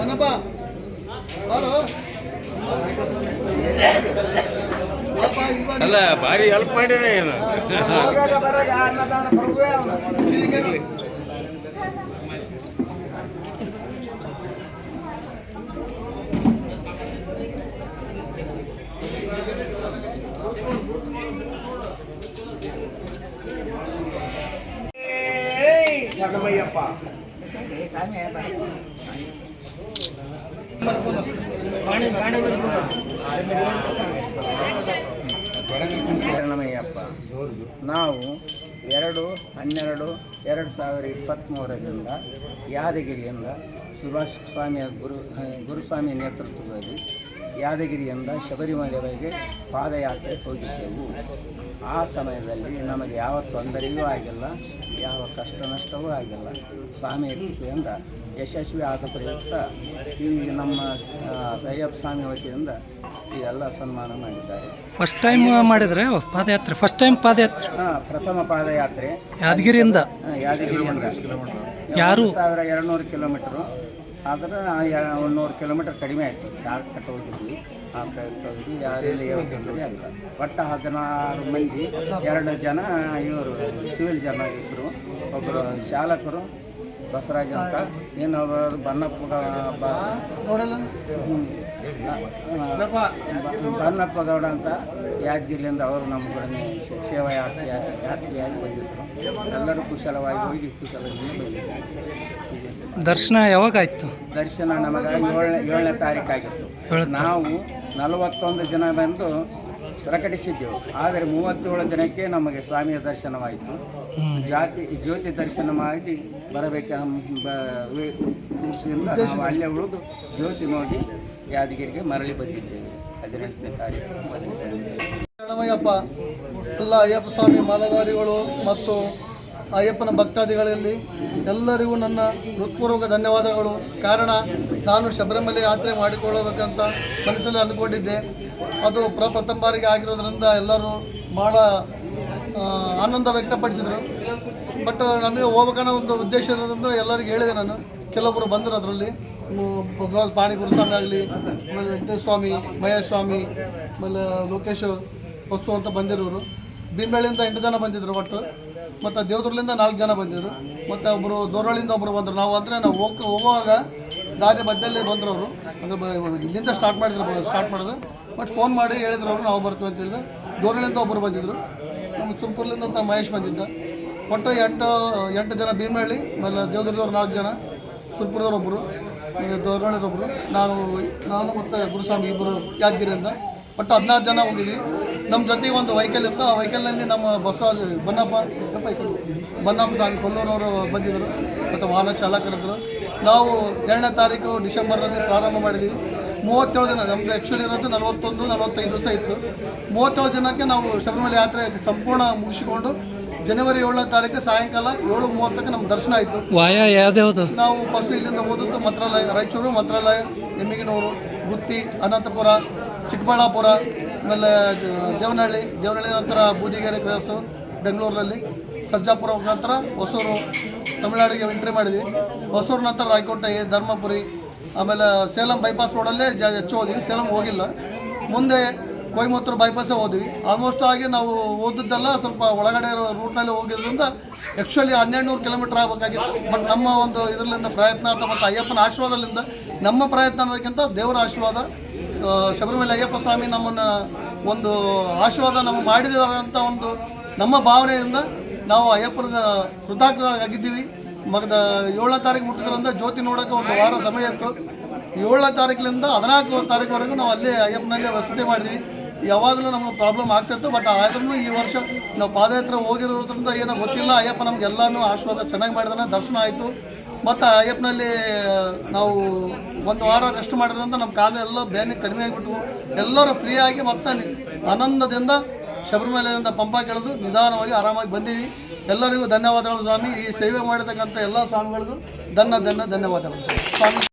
ಇವಾಗ ಅಲ್ಲ ಭಾರಿ ಹೆಲ್ಪ್ ಮಾಡಿರಿ ಏನು ಶರಣಮಯ್ಯಪ್ಪ ನಾವು ಎರಡು ಹನ್ನೆರಡು ಎರಡು ಸಾವಿರ ಇಪ್ಪತ್ತ್ಮೂರರಿಂದ ಯಾದಗಿರಿಯಿಂದ ಸುಭಾಷ್ ಸ್ವಾಮಿಯ ಗುರು ಗುರುಸ್ವಾಮಿ ನೇತೃತ್ವದಲ್ಲಿ ಯಾದಗಿರಿಯಿಂದ ಶಬರಿಮಲೆವರೆಗೆ ಪಾದಯಾತ್ರೆ ಹೋಗಿದ್ದೆವು. ಆ ಸಮಯದಲ್ಲಿ ನಮಗೆ ಯಾವ ತೊಂದರೆಯೂ ಆಗಿಲ್ಲ ಯಾವ ಕಷ್ಟ ನಷ್ಟವೂ ಆಗಿಲ್ಲ. ಸ್ವಾಮಿ ಕೃಪೆಯಿಂದ ಯಶಸ್ವಿ ಆದ ಪ್ರಯುಕ್ತ ಈ ನಮ್ಮ ಸಯ್ಯಪ್ಪ ಸ್ವಾಮಿ ವತಿಯಿಂದ ಈ ಎಲ್ಲ ಸನ್ಮಾನ ಮಾಡಿದ್ದಾರೆ. ಫಸ್ಟ್ ಟೈಮ್ ಮಾಡಿದ್ರೆ ಪಾದಯಾತ್ರೆ ಫಸ್ಟ್ ಟೈಮ್ ಪಾದಯಾತ್ರೆ. ಹಾಂ ಪ್ರಥಮ ಪಾದಯಾತ್ರೆ. ಯಾದಗಿರಿಯಿಂದ. ಯಾದಗಿರಿ ಯಾದಗಿರಿಯಿಂದ. ಯಾರು? ಸಾವಿರ ಎರಡುನೂರು ಕಿಲೋಮೀಟ್ರು. ಆದ್ರೆ ಒಂದು ನೂರು ಕಿಲೋಮೀಟರ್ ಕಡಿಮೆ ಆಯಿತು. ಶಾರ್ಟ್ ಕಟ್ ಹೋಗಿದ್ವಿ. ಆ ಪ್ರಯುಕ್ತ ಹೋಗಿದ್ವಿ. ಯಾರಲ್ಲಿ ಒಟ್ಟು ಹದಿನಾರು ಮಂದಿ ಎರಡು ಜನ ಇವರು ಸಿವಿಲ್ ಜನ ಇದ್ದರು ಒಬ್ಬರು ಚಾಲಕರು ಬಸವರಾಜ್ ಅಂತ. ಏನು ಬನ್ನಪ್ಪ ಬ- ನೋಡಲ್ಲ? ಹ್ಮ್. ಬನ್ನಪ್ಪ ಗೌಡ ಅಂತ ಯಾದಗಿರಿಯಿಂದ ಅವರು ನಮ್ಮಗಳನ್ನು ಸೇವಾ ಯಾತ್ರೆ ಯಾತ್ರೆಯಾಗಿ ಬಂದಿದ್ದರು ಎಲ್ಲರೂ ಕುಶಲವಾಗಿ ಹೋಗಿ ಕುಶಲದಿಂದ ಬಂದಿದ್ದರು. ದರ್ಶನ ಯಾವಾಗ ಆಯ್ತು ದರ್ಶನ ನಮಗೆ ಏಳನೇ ಏಳನೇ ತಾರೀಕಾಗಿತ್ತು ನಾವು ನಲವತ್ತೊಂದು ಜನ ಬಂದು ಪ್ರಕಟಿಸಿದ್ದೆವು. ಆದರೆ ಮೂವತ್ತೇಳು ದಿನಕ್ಕೆ ನಮಗೆ ಸ್ವಾಮಿಯ ದರ್ಶನವಾಯಿತು. ಜಾತಿ ಜ್ಯೋತಿ ದರ್ಶನ ಮಾಡಿ ಬರಬೇಕು ನಾವು ಅಲ್ಲೇ ಉಳಿದು ಜ್ಯೋತಿ ನೋಡಿ ಯಾದಗಿರಿಗೆ ಮರಳಿ ಬಂದಿದ್ದೇವೆ. ಹದಿನೆಂಟನೇ ತಾರೀಕು ಎಲ್ಲ ಅಯ್ಯಪ್ಪ ಸ್ವಾಮಿ ಮಾಲವಾರಿಗಳು ಮತ್ತು ಅಯ್ಯಪ್ಪನ ಭಕ್ತಾದಿಗಳಲ್ಲಿ ಎಲ್ಲರಿಗೂ ನನ್ನ ಹೃತ್ಪೂರ್ವಕ ಧನ್ಯವಾದಗಳು. ಕಾರಣ ನಾನು ಶಬರಿಮಲೆ ಯಾತ್ರೆ ಮಾಡಿಕೊಳ್ಳಬೇಕಂತ ಮನಸ್ಸಲ್ಲಿ ಅಂದ್ಕೊಂಡಿದ್ದೆ. ಅದು ಪ್ರಪ್ರಥಮ ಬಾರಿಗೆ ಆಗಿರೋದ್ರಿಂದ ಎಲ್ಲರೂ ಭಾಳ ಆನಂದ ವ್ಯಕ್ತಪಡಿಸಿದರು. ಬಟ್ ನನಗೆ ಹೋಗ್ಬೇಕನ್ನೋ ಒಂದು ಉದ್ದೇಶ ಇರೋದಂದ್ರೆ ಎಲ್ಲರಿಗೂ ಹೇಳಿದೆ ನಾನು. ಕೆಲವೊಬ್ಬರು ಬಂದರು ಅದರಲ್ಲಿ. ಪಾಣಿ ಗುರುಸ್ವಾಮಿ ಆಗಲಿ, ಆಮೇಲೆ ವೆಂಕಟೇಶ್ವಾಮಿ ಸ್ವಾಮಿ ಆಮೇಲೆ ಲೋಕೇಶ್ ಹೊಸು ಅಂತ ಬಂದಿರೋರು. ಭೀಮಳಿಯಿಂದ ಎಂಟು ಜನ ಬಂದಿದ್ರು ಒಟ್ಟು. ಮತ್ತು ದೇವದುರ್ಲಿಂದ ನಾಲ್ಕು ಜನ ಬಂದಿದ್ರು. ಮತ್ತು ಒಬ್ಬರು ದೋರಳಿಂದ ಒಬ್ಬರು ಬಂದರು. ನಾವು ಅಂದರೆ ನಾವು ಹೋಗ್, ಹೋಗುವಾಗ ದಾರಿ ಮಧ್ಯಲ್ಲೇ ಬಂದರು ಅವರು ಅಂದರೆ ಇಲ್ಲಿಂದ ಸ್ಟಾರ್ಟ್ ಮಾಡಿದ್ರು, ಸ್ಟಾರ್ಟ್ ಮಾಡೋದು ಬಟ್ ಫೋನ್ ಮಾಡಿ ಹೇಳಿದ್ರು ಅವರು, ನಾವು ಬರ್ತೀವಿ ಅಂತ ಹೇಳಿದ್ರು. ದೋರಳಿಂದ ಒಬ್ಬರು ಬಂದಿದ್ದರು ನಮ್ಮ ಸುರ್ಪುರ್ಲಿಂದ ಅಂತ ಮಹೇಶ್ ಬಂದಿದ್ದ. ಒಟ್ಟು ಎಂಟು ಎಂಟು ಜನ ಭೀಮಹಳ್ಳಿ, ಆಮೇಲೆ ದೇವದುರ್ಗದವ್ರು ನಾಲ್ಕು ಜನ ಸುರ್ಪುರದವ್ರೊಬ್ಬರು ಒಬ್ಬರು ದೋರಳಿರೊಬ್ಬರು ನಾನು ನಾನು ಮತ್ತು ಗುರುಸ್ವಾಮಿ ಇಬ್ಬರು ಯಾದಗಿರಿಯಿಂದ. ಒಟ್ಟು ಹದಿನಾರು ಜನ ಹೋಗಿದ್ವಿ. ನಮ್ಮ ಜೊತೆಗೆ ಒಂದು ವೈಕಲ್ ಇತ್ತು. ಆ ವೈಕಲ್ನಲ್ಲಿ ನಮ್ಮ ಬಸವರಾಜ್ ಬನ್ನಪ್ಪ. ಬನ್ನಪ್ಪ ಸ್ವಾಮಿ ಕೊಲ್ಲೂರವರು ಬಂದಿದ್ದರು. ಮತ್ತು ವಾಹನ ಚಾಲಕರಿದ್ದರು ನಾವು ಏಳನೇ ತಾರೀಕು ಡಿಸೆಂಬರ್ನಲ್ಲಿ ಪ್ರಾರಂಭ ಮಾಡಿದ್ವಿ. ಮೂವತ್ತೇಳು ಜನ ನಮ್ಗೆ ಆ್ಯಕ್ಚುಲಿ ಇರೋದು ನಲವತ್ತೊಂದು ನಲವತ್ತೈದು ದಿವಸ ಇತ್ತು. ಮೂವತ್ತೇಳು ಜನಕ್ಕೆ ನಾವು ಶಬರಿಮಲೆ ಯಾತ್ರೆ ಸಂಪೂರ್ಣ ಮುಗಿಸಿಕೊಂಡು ಜನವರಿ ಏಳನೇ ತಾರೀಕು ಸಾಯಂಕಾಲ ಏಳು ಮೂವತ್ತಕ್ಕೆ ನಮ್ಮ ದರ್ಶನ ಆಯಿತು. ವಾಯ ನಾವು ಫಸ್ಟ್ ಇಲ್ಲಿಂದ ಹೋದದ್ದು ಮಂತ್ರಾಲಯ ರಾಯಚೂರು ಮಂತ್ರಾಲಯ ಎಮ್ಮಿಗಿನೂರು ಗುತ್ತಿ ಅನಂತಪುರ ಚಿಕ್ಕಬಳ್ಳಾಪುರ ಆಮೇಲೆ ದೇವನಹಳ್ಳಿ ದೇವನಹಳ್ಳಿ ನಂತರ ಬೂದಿಗೆರೆ ಕ್ರಾಸು ಬೆಂಗಳೂರಿನಲ್ಲಿ ಸರ್ಜಾಪುರ ಮುಖಾಂತರ ಹೊಸೂರು ತಮಿಳ್ನಾಡಿಗೆ ಎಂಟ್ರಿ ಮಾಡಿದ್ವಿ. ಹೊಸೂರು ನಂತರ ರಾಯಕೋಟೆ ಧರ್ಮಪುರಿ ಆಮೇಲೆ ಸೇಲಂ ಬೈಪಾಸ್ ರೋಡಲ್ಲೇ ಜ ಹೆಚ್ಚು ಹೋದ್ವಿ. ಸೇಲಂ ಹೋಗಿಲ್ಲ. ಮುಂದೆ ಕೊಯಮತ್ತೂರು ಬೈಪಾಸೇ ಹೋದ್ವಿ. ಆಲ್ಮೋಸ್ಟ್ ಆಗಿ ನಾವು ಓದಿದ್ದೆಲ್ಲ ಸ್ವಲ್ಪ ಒಳಗಡೆ ಇರೋ ರೂಟ್ನಲ್ಲಿ ಹೋಗಿರೋದ್ರಿಂದ ಆ್ಯಕ್ಚುಲಿ ಹನ್ನೆರಡು ನೂರು ಕಿಲೋಮೀಟರ್ ಆಗಬೇಕಾಗಿತ್ತು. ಬಟ್ ನಮ್ಮ ಒಂದು ಇದರಿಂದ ಪ್ರಯತ್ನ ಅಥವಾ ಮತ್ತು ಅಯ್ಯಪ್ಪನ ಆಶೀರ್ವಾದದಿಂದ ನಮ್ಮ ಪ್ರಯತ್ನ ಅನ್ನೋದಕ್ಕಿಂತ ದೇವರ ಆಶೀರ್ವಾದ ಶಬರಿಮಲೆ ಅಯ್ಯಪ್ಪ ಸ್ವಾಮಿ ನಮ್ಮನ್ನು ಒಂದು ಆಶೀರ್ವಾದ ನಮಗೆ ಮಾಡಿದಂಥ ಒಂದು ನಮ್ಮ ಭಾವನೆಯಿಂದ ನಾವು ಅಯ್ಯಪ್ಪನಿಗೆ ಕೃತಜ್ಞರಾಗಿದ್ದೀವಿ ಮಗದ ಏಳನೇ ತಾರೀಕು ಮುಟ್ಟಿದ್ರಿಂದ ಜ್ಯೋತಿ ನೋಡೋಕೆ ಒಂದು ವಾರ ಸಮಯ ಇತ್ತು. ಏಳನೇ ತಾರೀಕಿನಿಂದ ಹದಿನಾಲ್ಕು ತಾರೀಕುವರೆಗೂ ನಾವು ಅಲ್ಲೇ ಅಯ್ಯಪ್ಪನಲ್ಲೇ ವಸತಿ ಮಾಡಿದ್ವಿ. ಯಾವಾಗಲೂ ನಮಗೆ ಪ್ರಾಬ್ಲಮ್ ಆಗ್ತಿತ್ತು ಬಟ್ ಆದ್ರೂ ಈ ವರ್ಷ ನಾವು ಪಾದಯಾತ್ರೆ ಹೋಗಿರೋದ್ರಿಂದ ಏನೋ ಗೊತ್ತಿಲ್ಲ. ಅಯ್ಯಪ್ಪ ನಮಗೆಲ್ಲನೂ ಆಶೀರ್ವಾದ ಚೆನ್ನಾಗಿ ಮಾಡಿದಾನೆ, ದರ್ಶನ ಆಯಿತು. ಮತ್ತು ಅಯ್ಯಪ್ಪನಲ್ಲಿ ನಾವು ಒಂದು ವಾರ ರೆಸ್ಟ್ ಮಾಡಿದ್ರಿಂದ ನಮ್ಮ ಕಾಲು ಎಲ್ಲ ಬೇನೆ ಕಡಿಮೆ ಆಗಿಬಿಟ್ವು. ಎಲ್ಲರೂ ಫ್ರೀಯಾಗಿ ಮತ್ತೆ ನಿ- ಆನಂದದಿಂದ ಶಬರಿಮಲೆಯಿಂದ ಪಂಪ ಕೆಳೆದು ನಿಧಾನವಾಗಿ ಆರಾಮಾಗಿ ಬಂದೀವಿ ಎಲ್ಲರಿಗೂ ಧನ್ಯವಾದಗಳು ಸ್ವಾಮಿ. ಈ ಸೇವೆ ಮಾಡಿರ್ತಕ್ಕಂಥ ಎಲ್ಲ ಸ್ವಾಮಿಗಳಿಗೂ ಧನ್ಯ ಧನ್ಯ, ಧನ್ಯವಾದಗಳು. ಸ್ವಾಮಿ